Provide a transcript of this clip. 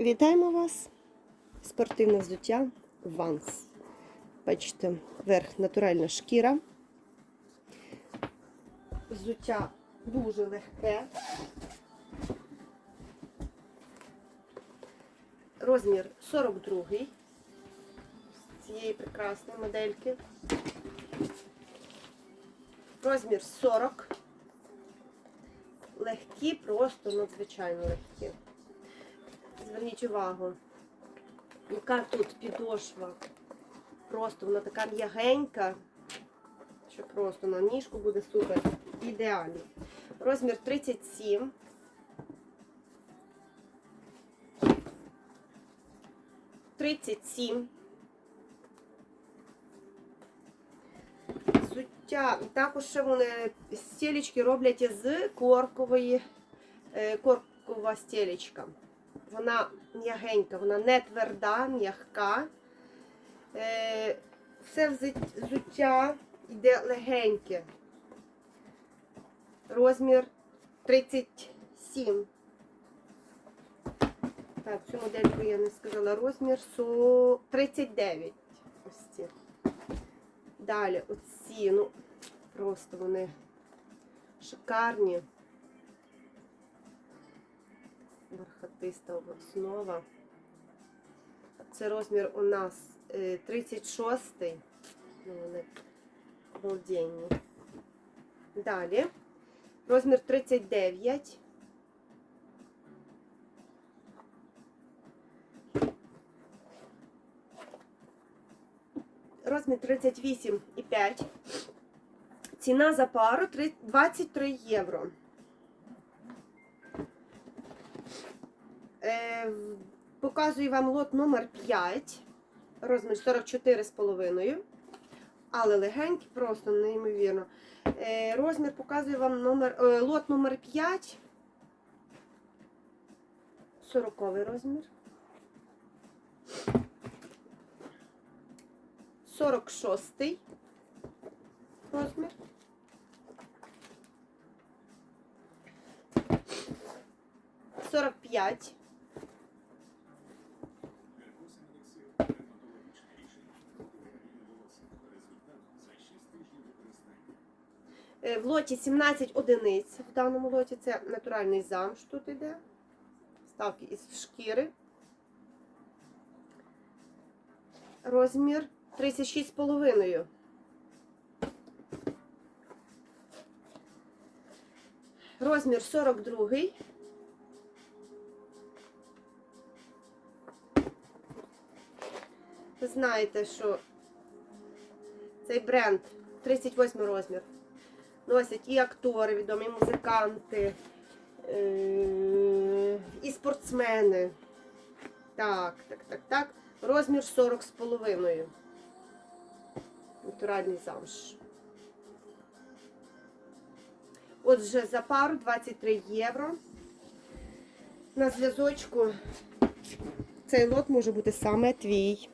Вітаємо вас! Спортивне взуття Ванс. Бачите, верх натуральна шкіра. Взуття дуже легке. Розмір 42 цієї прекрасної модельки. Розмір 40. Легкі, просто надзвичайно легкі. Зверніть увагу, яка тут підошва. Просто вона така м'ягенька, що просто на ніжку буде супер. Ідеально. Розмір 37. Тридцять сім. Також ще вони стілечки роблять з коркової, е, коркова стілечка. Вона м'ягенька, вона не тверда, м'ягка. Е, Все взуття йде легеньке. Розмір 37. Так, цю модельку я не сказала. Розмір 39. Ось ці. Далі оці, ну, просто вони шикарні. Бархатиста основа. Це розмір у нас е, 36. Ну, вони обалденні. Далі. Розмір 39. Розмір 38,5. Ціна за пару три- 23 євро. Е, показую вам лот номер 5 розмір 44,5. Але легенький, просто неймовірно. Е, розмір показую вам номер, е, лот номер 5. 40 розмір. 46 розмір. 45. В лоті 17 одиниць. В даному лоті це натуральний замш тут йде. Ставки із шкіри. Розмір 36,5. Розмір 42. Ви знаєте, що цей бренд 38 розмір. Носять і актори, відомі і музиканти, е, і спортсмени. Так, так, так, так. Розмір 40 з половиною. Натуральний замш. Отже, за пару 23 євро. На зв'язочку цей лот може бути саме твій.